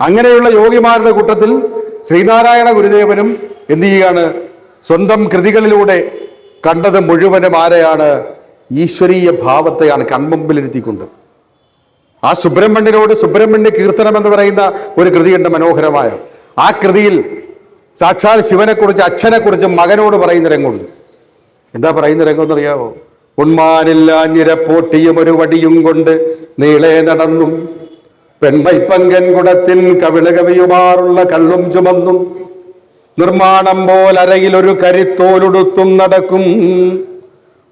അങ്ങനെയുള്ള യോഗിമാരുടെ കൂട്ടത്തിൽ ശ്രീനാരായണ ഗുരുദേവനും എന്ത് ചെയ്യുകയാണ്? സ്വന്തം കൃതികളിലൂടെ കണ്ടത് മുഴുവനും ആരെയാണ്? ഈശ്വരീയ ഭാവത്തെയാണ് കൺമുമ്പിലിരുത്തിക്കൊണ്ട്. ആ സുബ്രഹ്മണ്യനോട് സുബ്രഹ്മണ്യ കീർത്തനം എന്ന് പറയുന്ന ഒരു കൃതിയുണ്ട് മനോഹരമായ. ആ കൃതിയിൽ സാക്ഷാൽ ശിവനെക്കുറിച്ച് അച്ഛനെക്കുറിച്ച് മകനോട് പറയുന്ന രംഗമുണ്ട്. എന്താ പറയുന്ന രംഗം എന്നറിയാവോ ഉന്മാനില്ലാഞ്ഞിരപ്പോട്ടിയും ഒരു വടിയും കൊണ്ട് നീളെ നടന്നും പെൺമൈപ്പങ്കൻ കുടത്തിൻ കവിള കവിയുമാറുള്ള കള്ളും ചുമന്നും നിർമ്മാണം പോലരയിൽ ഒരു കരിത്തോലുടുത്തും നടക്കും.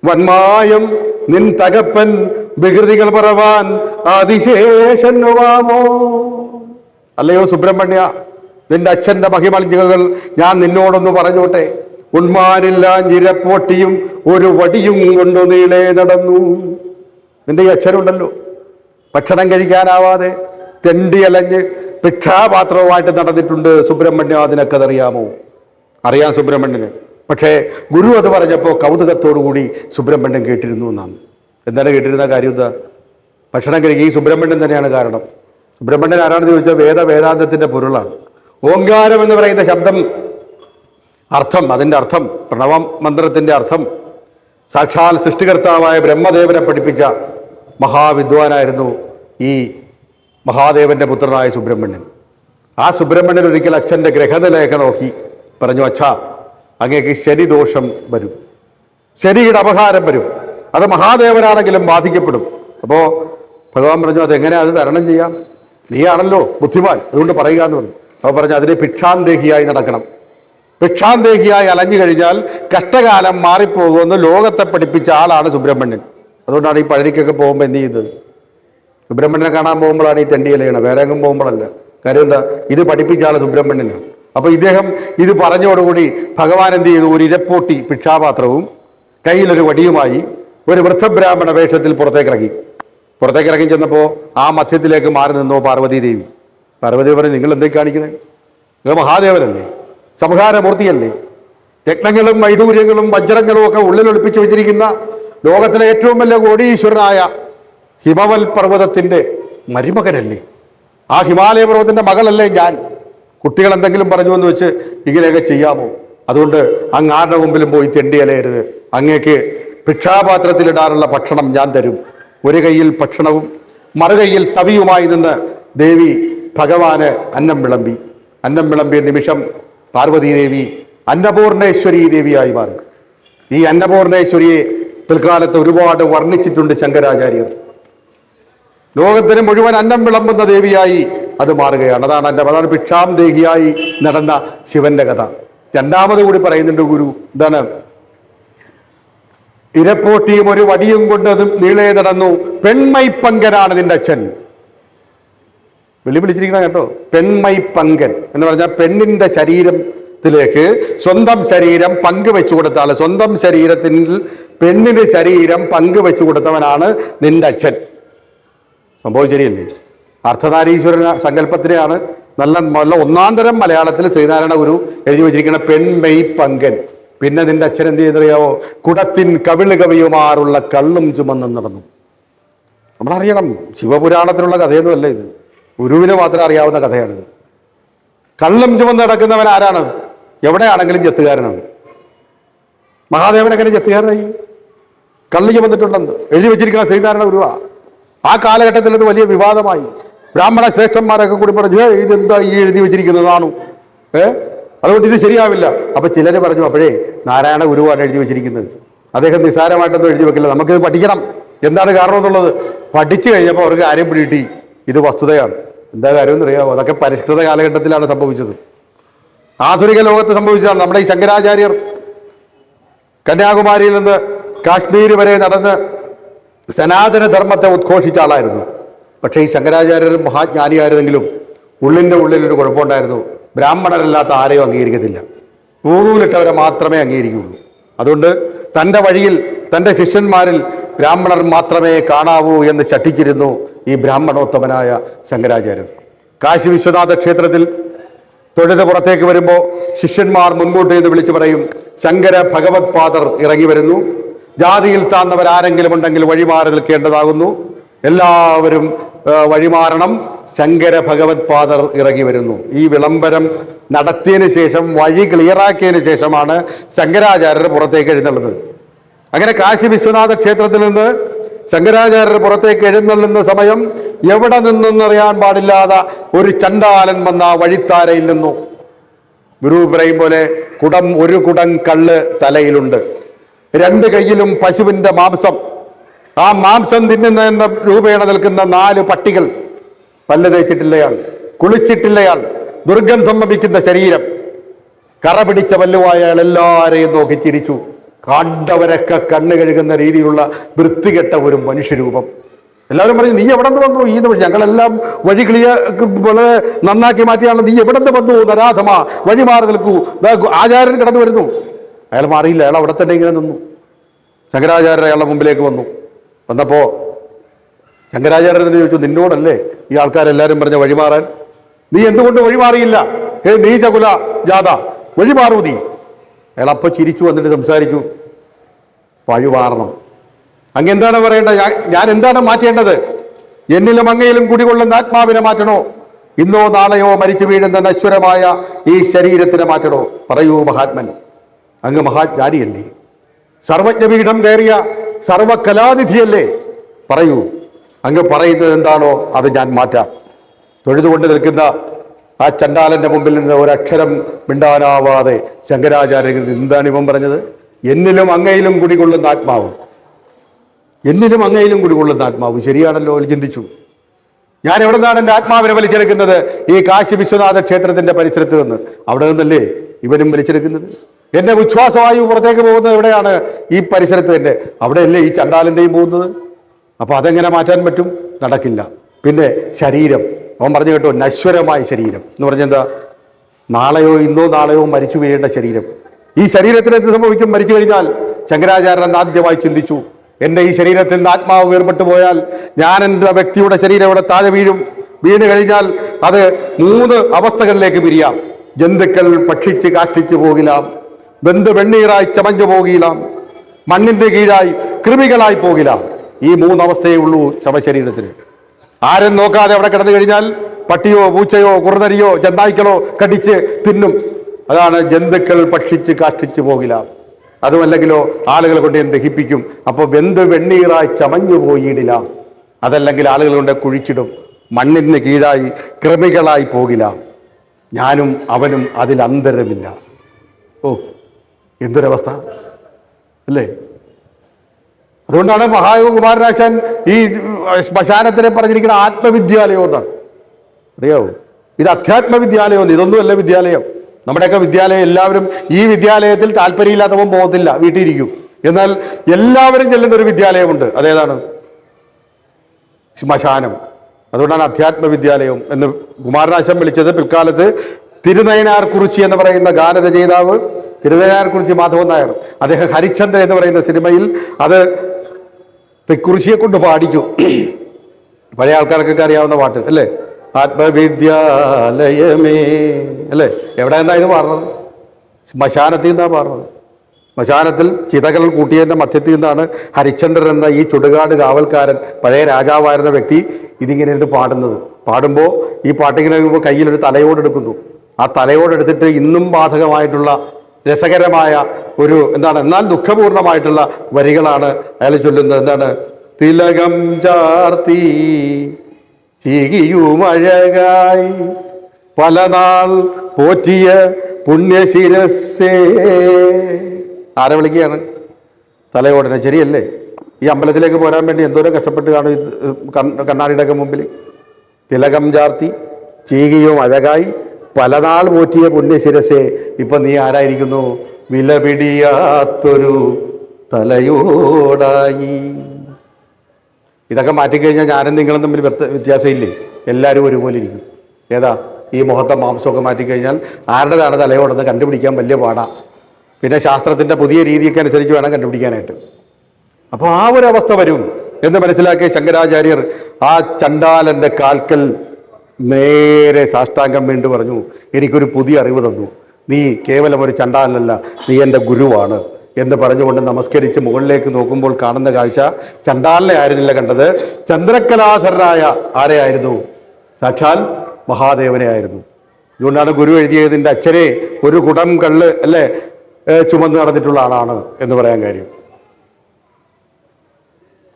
വന്മായം നിൻ തകപ്പൻ വികൃതികൾ പറവാൻ അതിശേഷൻ അല്ലയോ സുബ്രഹ്മണ്യ നിന്റെ അച്ഛന്റെ മഹിമളികൾ ഞാൻ നിന്നോടൊന്ന് പറഞ്ഞോട്ടെ. ഉന്മാരില്ല ഞിരപ്പോട്ടിയും ഒരു വടിയും കൊണ്ടു നീളെ നടന്നു. നിന്റെ ഈ അച്ഛനുണ്ടല്ലോ. ഭക്ഷണം കഴിക്കാനാവാതെ തെണ്ടി അലഞ്ഞ് ഭിക്ഷാപാത്രവുമായിട്ട് നടന്നിട്ടുണ്ട് സുബ്രഹ്മണ്യ. അതിനൊക്കെ അതറിയാമോ? അറിയാം സുബ്രഹ്മണ്യന്. പക്ഷേ ഗുരു അത് പറഞ്ഞപ്പോൾ കൗതുകത്തോടുകൂടി സുബ്രഹ്മണ്യൻ കേട്ടിരുന്നു എന്നാണ്. എന്താണ് കേട്ടിരുന്ന കാര്യം എന്താ ഭക്ഷണം കഴിക്കുക. ഈ സുബ്രഹ്മണ്യൻ തന്നെയാണ് കാരണം. സുബ്രഹ്മണ്യൻ ആരാണെന്ന് ചോദിച്ചാൽ വേദ വേദാന്തത്തിന്റെ പൊരുളാണ്. ഓങ്കാരം എന്ന് പറയുന്ന ശബ്ദം അർത്ഥം അതിന്റെ അർത്ഥം പ്രണവ മന്ത്രത്തിന്റെ അർത്ഥം. സാക്ഷാൽ സൃഷ്ടികർത്താവായ ബ്രഹ്മദേവനെ പഠിപ്പിച്ച മഹാവിദ്വാനായിരുന്നു ഈ മഹാദേവന്റെ പുത്രനായ സുബ്രഹ്മണ്യൻ. ആ സുബ്രഹ്മണ്യൻ ഒരിക്കൽ അച്ഛന്റെ ഗ്രഹനിലയൊക്കെ നോക്കി പറഞ്ഞു അച്ഛാ അങ്ങേക്ക് ശനിദോഷം വരും. ശനിയുടെ അപഹാരം വരും. അത് മഹാദേവനാണെങ്കിലും ബാധിക്കപ്പെടും. അപ്പോൾ ഭഗവാൻ പറഞ്ഞു അതെങ്ങനെ അത് തരണം ചെയ്യാം. നീയാണല്ലോ ബുദ്ധിമാൻ. അതുകൊണ്ട് പറയുക എന്ന് പറഞ്ഞു. അപ്പോൾ പറഞ്ഞു അതിന് ഭിക്ഷാന്തേഹിയായി നടക്കണം. ഭിക്ഷാന്തേഹിയായി അലഞ്ഞു കഴിഞ്ഞാൽ കഷ്ടകാലം മാറിപ്പോകുമെന്ന് ലോകത്തെ പഠിപ്പിച്ച ആളാണ് സുബ്രഹ്മണ്യൻ. അതുകൊണ്ടാണ് ഈ പഴനിക്കൊക്കെ പോകുമ്പോൾ എന്ത് ചെയ്യുന്നത്? സുബ്രഹ്മണ്യനെ കാണാൻ പോകുമ്പോഴാണ് ഈ തെണ്ടി ഇലയണം. വേറെ എങ്ങും പോകുമ്പോഴല്ല. കാര്യം എന്താ? ഇത് പഠിപ്പിച്ച ആൾ സുബ്രഹ്മണ്യനാണ് അപ്പൊ ഇദ്ദേഹം ഇത് പറഞ്ഞോടുകൂടി ഭഗവാൻ എന്ത് ചെയ്തു? ഒരു ഇരപ്പോട്ടി ഭിക്ഷാപാത്രവും കയ്യിലൊരു വടിയുമായി ഒരു വൃദ്ധബ്രാഹ്മണ വേഷത്തിൽ പുറത്തേക്ക് ഇറങ്ങി പുറത്തേക്ക് ഇറങ്ങി ചെന്നപ്പോൾ ആ മധ്യത്തിലേക്ക് മാറി നിന്നോ പാർവതി ദേവി. പാർവതി പറഞ്ഞു നിങ്ങൾ എന്തേ കാണിക്കണേ? നിങ്ങൾ മഹാദേവനല്ലേ സംഹാരമൂർത്തിയല്ലേ? രത്നങ്ങളും വൈഡൂര്യങ്ങളും വജ്രങ്ങളും ഒക്കെ ഉള്ളിൽ ഒളിപ്പിച്ചു വെച്ചിരിക്കുന്ന ലോകത്തിലെ ഏറ്റവും വലിയ കോടീശ്വരനായ ഹിമവൽ പർവതത്തിന്റെ മരുമകനല്ലേ? ആ ഹിമാലയ പർവതത്തിന്റെ മകളല്ലേ ഞാൻ? കുട്ടികൾ എന്തെങ്കിലും പറഞ്ഞു എന്ന് വെച്ച് ഇങ്ങനെയൊക്കെ ചെയ്യാമോ? അതുകൊണ്ട് അങ്ങ് ആരുടെ മുമ്പിലും പോയി തെണ്ടിയലയരുത്. അങ്ങേക്ക് ഭിക്ഷാപാത്രത്തിലിടാനുള്ള ഭക്ഷണം ഞാൻ തരും. ഒരു കൈയിൽ ഭക്ഷണവും മറുകൈയിൽ തവിയുമായി നിന്ന് ദേവി ഭഗവാന് അന്നം വിളമ്പി. അന്നം വിളമ്പിയ നിമിഷം പാർവതി ദേവി അന്നപൂർണേശ്വരി ദേവിയായി മാറി. ഈ അന്നപൂർണേശ്വരിയെ പിൽക്കാലത്ത് ഒരുപാട് വർണിച്ചിട്ടുണ്ട് ശങ്കരാചാര്യർ. ലോകത്തിന് മുഴുവൻ അന്നം വിളമ്പുന്ന ദേവിയായി അത് മാറുകയാണ്. അതാണ് എന്റെ അതാണ് ഭിക്ഷാം ദേഹിയായി നടന്ന ശിവന്റെ കഥ. രണ്ടാമത് കൂടി പറയുന്നുണ്ട് ഗുരു എന്താണ് ഇരപ്പോട്ടിയും ഒരു വടിയും കൊണ്ട് നീളെ നടന്നു. പെൺമൈപ്പങ്കനാണ് നിന്റെ അച്ഛൻ. വെല്ലുവിളിച്ചിരിക്കണ കേട്ടോ? പെൺമൈപ്പങ്കൻ എന്ന് പറഞ്ഞാൽ പെണ്ണിന്റെ ശരീരത്തിലേക്ക് സ്വന്തം ശരീരം പങ്കുവെച്ചു കൊടുത്ത സ്വന്തം ശരീരത്തിൽ പെണ്ണിന്റെ ശരീരം പങ്കുവെച്ചു കൊടുത്തവനാണ് നിന്റെ അച്ഛൻ. സംഭവം ശരിയല്ലേ? അർത്ഥനാരീശ്വര സങ്കല്പത്തിനെയാണ് നല്ല നല്ല ഒന്നാം തരം മലയാളത്തിൽ ശ്രീനാരായണ ഗുരു എഴുതി വെച്ചിരിക്കുന്ന പെൺമെയ് പങ്കൻ. പിന്നെ നിന്റെ അച്ഛൻ എന്ത് ചെയ്തറിയാവോ കുടത്തിൻ കവിൾ കവിയുമാറുള്ള കള്ളും ചുമന്നും നടന്നു. നമ്മളറിയണം ശിവപുരാണത്തിലുള്ള കഥയൊന്നുമല്ല ഇത്. ഗുരുവിന് മാത്രം അറിയാവുന്ന കഥയാണിത്. കള്ളും ചുമന്ന് നടക്കുന്നവൻ ആരാണ്? എവിടെയാണെങ്കിലും ജത്തുകാരനാണ് മഹാദേവൻ എങ്ങനെ ജത്തുകാരനായി കള്ള് ചുമന്നിട്ടുണ്ടെന്ന്. എഴുതി വെച്ചിരിക്കുന്ന ശ്രീനാരായണ ഗുരുവാ. ആ കാലഘട്ടത്തിൽ അത് വലിയ വിവാദമായി. ബ്രാഹ്മണ ശ്രേഷ്ഠന്മാരൊക്കെ കൂടി പറഞ്ഞു "ഏയ്, ഇതെന്താ ഈ എഴുതി വെച്ചിരിക്കുന്നതാണു ഏ? അതുകൊണ്ട് ഇത് ശരിയാവില്ല. അപ്പൊ ചിലർ പറഞ്ഞു അപ്പോഴേ നാരായണ ഗുരുവാണ് എഴുതി വെച്ചിരിക്കുന്നത്. അദ്ദേഹം നിസ്സാരമായിട്ടൊന്നും എഴുതി വെക്കില്ല. നമുക്കിത് പഠിക്കണം. എന്താണ് കാരണം എന്നുള്ളത്? പഠിച്ചു കഴിഞ്ഞപ്പോൾ അവർക്ക് കാര്യം പിടികിട്ടി. ഇത് വസ്തുതയാണ്. എന്താ കാര്യം എന്നറിയാമോ അതൊക്കെ പരിഷ്കൃത കാലഘട്ടത്തിലാണ് സംഭവിച്ചത്. ആധുനിക ലോകത്ത് സംഭവിച്ചതാണ്. നമ്മുടെ ഈ ശങ്കരാചാര്യർ കന്യാകുമാരിയിൽ നിന്ന് കാശ്മീർ വരെ നടന്ന് സനാതന ധർമ്മത്തെ ഉദ്ഘോഷിച്ച ആളായിരുന്നു. പക്ഷേ ഈ ശങ്കരാചാര്യർ മഹാജ്ഞാനിയായിരുന്നെങ്കിലും ഉള്ളിന്റെ ഉള്ളിലൊരു കുഴപ്പമുണ്ടായിരുന്നു. ബ്രാഹ്മണരല്ലാത്ത ആരെയും അംഗീകരിക്കത്തില്ല. നൂറൂലിട്ടവരെ മാത്രമേ അംഗീകരിക്കുകയുള്ളൂ. അതുകൊണ്ട് തന്റെ വഴിയിൽ തന്റെ ശിഷ്യന്മാരിൽ ബ്രാഹ്മണർ മാത്രമേ കാണാവൂ എന്ന് ശഠിച്ചിരുന്നു ഈ ബ്രാഹ്മണോത്തമനായ ശങ്കരാചാര്യർ കാശി വിശ്വനാഥ ക്ഷേത്രത്തിൽ തൊഴുത് പുറത്തേക്ക് വരുമ്പോൾ ശിഷ്യന്മാർ മുൻകൂട്ടി എന്ന് വിളിച്ചു പറയും ശങ്കര ഭഗവത് പാദർ ഇറങ്ങി വരുന്നു. ജാതിയിൽ താന്നവർ ആരെങ്കിലും ഉണ്ടെങ്കിൽ വഴിമാറി നിൽക്കേണ്ടതാകുന്നു. എല്ലാവരും വഴിമാറണം. ശങ്കര ഭഗവത് പാദർ ഇറങ്ങി വരുന്നു. ഈ വിളംബരം നടത്തിയതിന് ശേഷം വഴി ക്ലിയറാക്കിയതിന് ശേഷമാണ് ശങ്കരാചാര്യർ പുറത്തേക്ക് എഴുന്നള്ളുന്നത്. അങ്ങനെ കാശി വിശ്വനാഥ ക്ഷേത്രത്തിൽ നിന്ന് ശങ്കരാചാര്യർ പുറത്തേക്ക് എഴുന്നള്ളുന്ന സമയം എവിടെ നിന്നെന്നറിയാൻ പാടില്ലാതെ ഒരു ചണ്ടാലൻ വന്ന വഴിത്താരയിൽ നിന്നു. ഗുരു പറയും പോലെ കുടം ഒരു കുടം കള്ള് തലയിലുണ്ട്. രണ്ട് കൈയിലും പശുവിന്റെ മാംസം. ആ മാംസം തിന്നുന്ന രൂപേണ നിൽക്കുന്ന നാല് പട്ടികൾ പല്ല് തേച്ചിട്ടില്ലയാൾ കുളിച്ചിട്ടില്ലയാൾ ദുർഗന്ധം വമിക്കുന്ന ശരീരം. കറ പിടിച്ച വല്ലുവായ എല്ലാവരെയും നോക്കി ചിരിച്ചു. കണ്ടവരൊക്കെ കണ്ണു കഴുകുന്ന രീതിയിലുള്ള വൃത്തികെട്ട ഒരു മനുഷ്യരൂപം. എല്ലാവരും പറഞ്ഞു നീ എവിടെ നിന്ന് വന്നു? ഈ ഞങ്ങളെല്ലാം വഴി കിളിയ വളരെ നന്നാക്കി മാറ്റിയാണ്. നീ എവിടെ നിന്ന് വന്നു? നരാധമാ വഴി മാറി നിൽക്കൂ ആചാരൻ കടന്നു വരുന്നു. അയാൾ മാറിയില്ല. അയാൾ അവിടെ തന്നെ ഇങ്ങനെ നിന്നു. ശങ്കരാചാര്യർ അയാളുടെ മുമ്പിലേക്ക് വന്നു. വന്നപ്പോൾ ശങ്കരാചാര്യൻ തന്നെ ചോദിച്ചു നിന്നോടല്ലേ ഈ ആൾക്കാരെല്ലാവരും പറഞ്ഞ വഴിമാറാൻ നീ എന്തുകൊണ്ട് വഴിമാറിയില്ല? ഏ നീ ചകുല ജാഥ വഴിമാറൂ നീ. അയാൾ അപ്പൊ ചിരിച്ചു വന്നിട്ട് സംസാരിച്ചു വഴിമാറണം. അങ്ങ് എന്താണ് പറയേണ്ടത് ഞാൻ എന്താണ് മാറ്റേണ്ടത്? എന്നിലും അങ്ങയിലും കുടികൊള്ളുന്ന ആത്മാവിനെ മാറ്റണോ? ഇന്നോ നാളെയോ മരിച്ചു വീഴുന്ന നശ്വരമായ ഈ ശരീരത്തിനെ മാറ്റണോ? പറയൂ മഹാത്മൻ. അങ്ങ് മഹാജ്ഞാനിയല്ലേ? സർവജ്ഞപീഠം കയറിയ സർവകലാനിധിയല്ലേ? പറയൂ. അങ്ങ് പറയുന്നത് എന്താണോ അത് ഞാൻ മാറ്റാം. തൊഴുതുകൊണ്ട് നിൽക്കുന്ന ആ ചണ്ടാലന്റെ മുമ്പിൽ നിന്ന് ഒരക്ഷരം മിണ്ടാനാവാതെ ശങ്കരാചാര്യൻ എന്താണ് ഇവൻ പറഞ്ഞത്? എന്നിലും അങ്ങയിലും കുടികൊള്ളുന്ന ആത്മാവ്. എന്നിലും അങ്ങയിലും കുടികൊള്ളുന്ന ആത്മാവ്. ശരിയാണല്ലോ ചിന്തിച്ചു. ഞാൻ എവിടെ നിന്നാണ് എന്റെ ആത്മാവിനെ വലിച്ചെടുക്കുന്നത്? ഈ കാശി വിശ്വനാഥ ക്ഷേത്രത്തിന്റെ പരിസരത്ത് നിന്ന്. അവിടെ നിന്നല്ലേ? ഇവനും വലിച്ചെടുക്കുന്നത്? എന്റെ ഉച്ഛ്വാസവായു പുറത്തേക്ക് പോകുന്നത് എവിടെയാണ്? ഈ പരിസരത്ത് തന്നെ. അവിടെയല്ലേ ഈ ചണ്ടാലിന്റെയും പോകുന്നത്? അപ്പോൾ അതെങ്ങനെ മാറ്റാൻ പറ്റും? നടക്കില്ല. പിന്നെ ശരീരം. അവൻ പറഞ്ഞു കേട്ടോ നശ്വരമായ ശരീരം. എന്ന് പറഞ്ഞെന്താ നാളെയോ ഇന്നോ നാളെയോ മരിച്ചു വീഴേണ്ട ശരീരം. ഈ ശരീരത്തിന് എന്ത് സംഭവിക്കും? മരിച്ചു കഴിഞ്ഞാൽ ശങ്കരാചാര്യൻ ആദ്യമായി ചിന്തിച്ചു എന്റെ ഈ ശരീരത്തിൽ നിന്ന് ആത്മാവ് വേർപെട്ടു പോയാൽ ഞാൻ എന്റെ വ്യക്തിയുടെ ശരീരം ഇവിടെ താഴെ വീഴും. വീണ് കഴിഞ്ഞാൽ അത് മൂന്ന് അവസ്ഥകളിലേക്ക് പിരിയാം. ജന്തുക്കൾ ഭക്ഷിച്ച് കാഷ്ടിച്ചു പോകിലാം. ബന്ധു വെണ്ണീറായി ചമഞ്ഞു പോകിലാം. മണ്ണിന്റെ കീഴായി കൃമികളായി പോകിലാം. ഈ മൂന്നവസ്ഥയേ ഉള്ളൂ ശവശരീരത്തിന്. ആരും നോക്കാതെ അവിടെ കിടന്നു കഴിഞ്ഞാൽ പട്ടിയോ പൂച്ചയോ കുറുനരിയോ ചെന്നായ്ക്കളോ കടിച്ച് തിന്നും. അതാണ് ജന്തുക്കൾ ഭക്ഷിച്ച് കാഷ്ടിച്ചു പോകിലാം. അതുമല്ലെങ്കിലോ ആളുകളെ കൊണ്ട് ദഹിപ്പിക്കും? അപ്പോൾ വെന്ത് വെണ്ണീറായി ചമഞ്ഞു പോയിടില്ല. അതല്ലെങ്കിൽ ആളുകൾ കൊണ്ട് കുഴിച്ചിടും. മണ്ണിന് കീഴായി കൃമികളായി പോകില്ല ഞാനും അവനും അതിൽ അന്തരമില്ല. ഓ എന്തൊരവസ്ഥ? അല്ലേ? അതുകൊണ്ടാണ് മഹാകുമാരനാശാൻ ഈ ശ്മശാനത്തിനെ പറഞ്ഞിരിക്കുന്ന ആത്മവിദ്യാലയം എന്നാണ് അറിയാവോ? ഇത് അധ്യാത്മ വിദ്യാലയം ഇതൊന്നുമല്ല വിദ്യാലയം. നമ്മുടെയൊക്കെ വിദ്യാലയം എല്ലാവരും ഈ വിദ്യാലയത്തിൽ താല്പര്യമില്ലാത്തവൻ പോകത്തില്ല വീട്ടിലിരിക്കും. എന്നാൽ എല്ലാവരും ചെല്ലുന്ന ഒരു വിദ്യാലയമുണ്ട്. അതേതാണ്? ശ്മശാനം. അതുകൊണ്ടാണ് അധ്യാത്മ വിദ്യാലയം എന്ന് കുമാരനാശം വിളിച്ചത്. പിൽക്കാലത്ത് തിരുനയനാർ കുറിച്ചി എന്ന് പറയുന്ന ഗാനരചയിതാവ് തിരുനയനാർ കുറിച്ചി മാധവൻ നായർ. അദ്ദേഹം ഹരിചന്ദ്ര എന്ന് പറയുന്ന സിനിമയിൽ അത് കുറിശിയെ കൊണ്ട് പാടിച്ചു. പഴയ ആൾക്കാർക്കൊക്കെ അറിയാവുന്ന പാട്ട് അല്ലേ? ആത്മവിദ്യാലയമേ അല്ലേ? എവിടെ നിന്നാണ് ഇത് പാടുന്നത്? ശ്മശാനത്തിൽ നിന്നാണ് പാടുന്നത്? ശ്മശാനത്തിൽ ചിതകൾ കൂട്ടിയതിന്റെ മധ്യത്തിൽ നിന്നാണ് ഹരിചന്ദ്രൻ എന്ന ഈ ചുടുകാട് കാവൽക്കാരൻ പഴയ രാജാവായിരുന്ന വ്യക്തി ഇതിങ്ങനെ ഇരുന്ന് പാടുന്നത്. പാടുമ്പോൾ ഈ പാട്ടിങ്ങനെ കയ്യിലൊരു തലയോടെടുക്കുന്നു ആ തലയോടെടുത്തിട്ട് ഇന്നും ബാധകമായിട്ടുള്ള രസകരമായ ഒരു എന്താണ് എന്നാൽ ദുഃഖപൂർണമായിട്ടുള്ള വരികളാണ് അയാൾ ചൊല്ലുന്നത്. എന്താണ്? തിലകം ചാർത്തി ചീകിയുമഴകായി പല നാൾ പോറ്റിയ പുണ്യശിരസ്സേ. ആരെ വിളിക്കുകയാണ്? തലയോടനെ. ശരിയല്ലേ? ഈ അമ്പലത്തിലേക്ക് പോരാൻ വേണ്ടി എന്തോരം കഷ്ടപ്പെട്ട് കാണും കണ്ണാടിയുടെയൊക്കെ മുമ്പിൽ. തിലകം ചാർത്തി ചീകിയും അഴകായി പലനാൾ പോറ്റിയ പുണ്യശിരസെ ഇപ്പം നീ ആരായിരിക്കുന്നു? വില പിടിയാത്തൊരു തലയോടായി. ഇതൊക്കെ മാറ്റിക്കഴിഞ്ഞാൽ ഞാനും നിങ്ങളും തമ്മിൽ വ്യത്യ- വ്യത്യാസമില്ലേ? എല്ലാവരും ഒരുപോലെ ഇരിക്കും. ഏതാ? ഈ മുഖത്തെ മാംസമൊക്കെ മാറ്റിക്കഴിഞ്ഞാൽ ആരുടേതാണ് തലയോടെന്ന് കണ്ടുപിടിക്കാൻ വലിയ പാടാ. പിന്നെ ശാസ്ത്രത്തിന്റെ പുതിയ രീതിയൊക്കെ അനുസരിച്ച് വേണം കണ്ടുപിടിക്കാനായിട്ട്. അപ്പോൾ ആ ഒരു അവസ്ഥ വരും എന്ന് മനസ്സിലാക്കിയ ശങ്കരാചാര്യർ ആ ചണ്ടാലന്റെ കാൽക്കൽ നേരെ സാഷ്ടാംഗം വീണ്ടു പറഞ്ഞു എനിക്കൊരു പുതിയ അറിവ് തന്നു. നീ കേവലം ഒരു ചണ്ടാലല്ല നീ എന്റെ ഗുരുവാണ്. എന്ന് പറഞ്ഞുകൊണ്ട് നമസ്കരിച്ച് മുകളിലേക്ക് നോക്കുമ്പോൾ കാണുന്ന കാഴ്ച ചണ്ടാലിനെ ആയിരുന്നില്ല കണ്ടത് ചന്ദ്രകലാധരനായ ആരെയായിരുന്നു? സാക്ഷാൽ മഹാദേവനെ ആയിരുന്നു. അതുകൊണ്ടാണ് ഗുരു എഴുതിയതിന്റെ അച്ഛനെ ഒരു കുടം കള്ള് അല്ലേ? ചുമന്ന് നടന്നിട്ടുള്ള ആളാണ് എന്ന് പറയാൻ കാര്യം.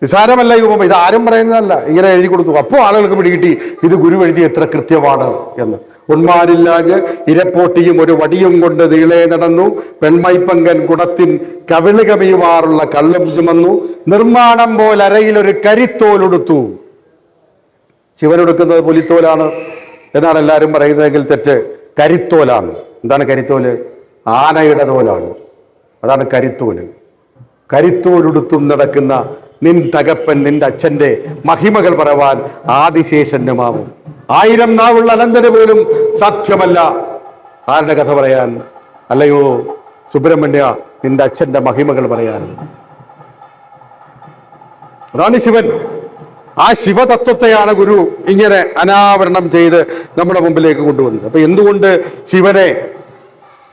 നിസാരമല്ല ഈ ഉപമ. ഇത് ആരും പറയുന്നതല്ല. ഇങ്ങനെ എഴുതി കൊടുത്തു. അപ്പോൾ ആളുകൾക്ക് പിടികിട്ടി. ഇത് ഗുരു എഴുതി എത്ര കൃത്യമാണ് എന്ന്. ഉന്മാരില്ലാഞ്ഞ് ഇരപ്പോട്ടിയും ഒരു വടിയും കൊണ്ട് നീളെ നടന്നു. പെൺമൈപ്പങ്കൻ കുടത്തിൻ കവിളുകമിയുമാറുള്ള കള്ളും ചുമന്നു. നിർമ്മാണം പോലെ അരയിൽ ഒരു കരിത്തോലുടുത്തു ശിവനെടുക്കുന്നത് പുലിത്തോലാണ് എന്നാണ് എല്ലാവരും പറയുന്നതെങ്കിൽ തെറ്റ്. കരിത്തോലാണ്. എന്താണ് കരിത്തോൽ? ആനയുടെ തോലാണ്. അതാണ് കരിത്തോൽ. കരിത്തോലുടുത്തും നടക്കുന്ന നിൻ തകപ്പൻ നിന്റെ അച്ഛന്റെ മഹിമകൾ പറവാൻ ആദിശേഷന്റെ മാവും. ആയിരം നാവുള്ള അനന്തന് പോലും സത്യമല്ല ആരുടെ കഥ പറയാൻ? അല്ലയോ സുബ്രഹ്മണ്യ നിന്റെ അച്ഛന്റെ മഹിമകൾ പറയാൻ. അതാണ് ശിവൻ. ആ ശിവതത്വത്തെയാണ് ഗുരു ഇങ്ങനെ അനാവരണം ചെയ്ത് നമ്മുടെ മുമ്പിലേക്ക് കൊണ്ടുവന്നത്. അപ്പൊ എന്തുകൊണ്ട് ശിവനെ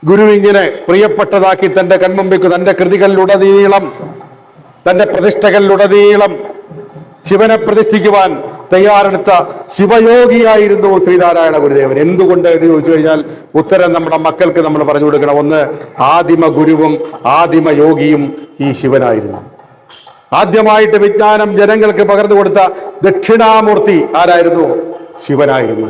ഗുരു ഇങ്ങനെ പ്രിയപ്പെട്ടതാക്കി തന്റെ കൺമുമ്പിക്ക് തന്റെ കൃതികളിലുടനീളം തന്റെ പ്രതിഷ്ഠകളിലുടനീളം ശിവനെ പ്രതിഷ്ഠിക്കുവാൻ തയ്യാറെടുത്ത ശിവയോഗിയായിരുന്നു ശ്രീനാരായണ ഗുരുദേവൻ. എന്തുകൊണ്ട് എന്ന് ചോദിച്ചു കഴിഞ്ഞാൽ ഉത്തരം നമ്മുടെ മക്കൾക്ക് നമ്മൾ പറഞ്ഞു കൊടുക്കണം. ഒന്ന് ആദിമ ഗുരുവും ആദിമ യോഗിയും ഈ ശിവനായിരുന്നു. ആദ്യമായിട്ട് വിജ്ഞാനം ജനങ്ങൾക്ക് പകർന്നു കൊടുത്ത ദക്ഷിണാമൂർത്തി ആരായിരുന്നു? ശിവനായിരുന്നു.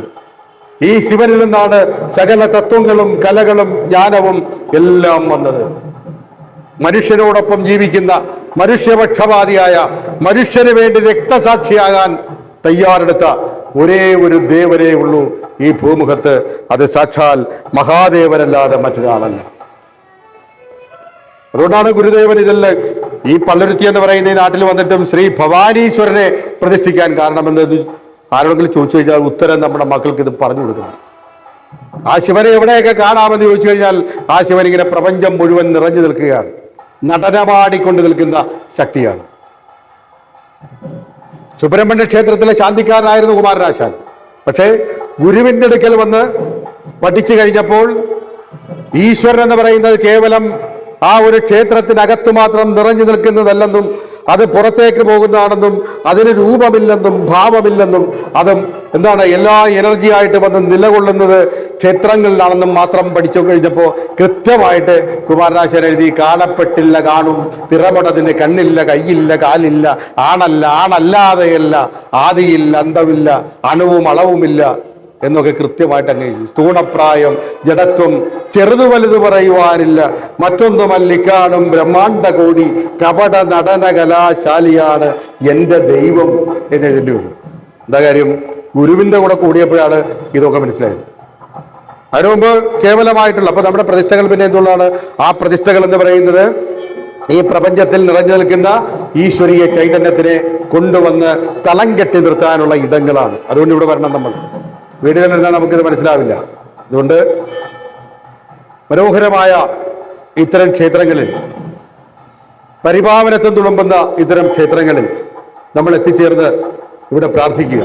ഈ ശിവനിൽ നിന്നാണ് സകല തത്വങ്ങളും കലകളും ജ്ഞാനവും എല്ലാം വന്നത്. മനുഷ്യനോടൊപ്പം ജീവിക്കുന്ന മനുഷ്യപക്ഷപാതിയായ മനുഷ്യന് വേണ്ടി രക്തസാക്ഷിയാകാൻ തയ്യാറെടുത്ത ഒരേ ഒരു ദേവനേ ഉള്ളൂ ഈ ഭൂമുഖത്ത്. അത് സാക്ഷാൽ മഹാദേവനല്ലാതെ മറ്റൊരാളല്ല. അതുകൊണ്ടാണ് ഗുരുദേവൻ ഇതെല്ലാം ഈ പള്ളുരുത്തി എന്ന് പറയുന്ന ഈ നാട്ടിൽ വന്നിട്ടും ശ്രീ ഭവാനീശ്വരനെ പ്രതിഷ്ഠിക്കാൻ കാരണമെന്ന് ആരോടെങ്കിലും ചോദിച്ചു കഴിഞ്ഞാൽ ഉത്തരം നമ്മുടെ മക്കൾക്ക് ഇത് പറഞ്ഞു കൊടുക്കണം. ആ ശിവനെ എവിടെയൊക്കെ കാണാമെന്ന് ചോദിച്ചു കഴിഞ്ഞാൽ ആ ശിവൻ ഇങ്ങനെ പ്രപഞ്ചം മുഴുവൻ നിറഞ്ഞു നിൽക്കുകയാണ്. നടനമാടിക്കൊണ്ട് നിൽക്കുന്ന ശക്തിയാണ്. സുബ്രഹ്മണ്യ ക്ഷേത്രത്തിലെ ശാന്തിക്കാരനായിരുന്നു കുമാരനാശാൻ. പക്ഷേ ഗുരുവിന്റെ അടുക്കൽ വന്ന് പഠിച്ചു കഴിഞ്ഞപ്പോൾ ഈശ്വരൻ എന്ന് പറയുന്നത് കേവലം ആ ഒരു ക്ഷേത്രത്തിനകത്ത് മാത്രം നിറഞ്ഞു നിൽക്കുന്നതല്ലെന്നും അത് പുറത്തേക്ക് പോകുന്നതാണെന്നും അതിന് രൂപമില്ലെന്നും ഭാവമില്ലെന്നും അതും എന്താണ് എല്ലാ എനർജി ആയിട്ട് വന്ന് നിലകൊള്ളുന്നത് ക്ഷേത്രങ്ങളിലാണെന്നും മാത്രം പഠിച്ചു കഴിഞ്ഞപ്പോൾ കൃത്യമായിട്ട് കുമാരനാശൻ എഴുതി കാണപ്പെട്ടില്ല കാണും പിറമടതിന് കണ്ണില്ല കയ്യില്ല കാലില്ല ആണല്ല ആണല്ലാതെയല്ല ആദിയില്ല അന്തമില്ല അണുവും അളവുമില്ല എന്നൊക്കെ കൃത്യമായിട്ട് അങ്ങ് തൂണപ്രായം ജഡത്വം ചെറുതു വലുത് പറയുവാനില്ല. മറ്റൊന്നുമല്ലിക്കാണും ബ്രഹ്മാണ്ട കോടി കപട നടന കലാശാലിയാണ് എന്റെ ദൈവം എന്ന് എഴുതി വന്നു എന്താ കാര്യം? ഗുരുവിന്റെ കൂടെ കൂടിയപ്പോഴാണ് ഇതൊക്കെ മനസ്സിലായത്. അതിനു മുമ്പ് കേവലമായിട്ടുള്ള അപ്പൊ നമ്മുടെ പ്രതിഷ്ഠകൾ പിന്നെ എന്തുള്ളതാണ് ആ പ്രതിഷ്ഠകൾ എന്ന് പറയുന്നത് ഈ പ്രപഞ്ചത്തിൽ നിറഞ്ഞു നിൽക്കുന്ന ഈശ്വരീയ ചൈതന്യത്തിനെ കൊണ്ടുവന്ന് തളം കെട്ടി നിർത്താനുള്ള ഇടങ്ങളാണ്. അതുകൊണ്ട് ഇവിടെ വരണം നമ്മൾ. വീടുകളിലിരുന്നാൽ നമുക്കിത് മനസ്സിലാവില്ല. അതുകൊണ്ട് മനോഹരമായ ഇത്തരം ക്ഷേത്രങ്ങളിൽ പരിപാവനത്വം തുളുമ്പുന്ന ഇത്തരം ക്ഷേത്രങ്ങളിൽ നമ്മൾ എത്തിച്ചേർന്ന് ഇവിടെ പ്രാർത്ഥിക്കുക.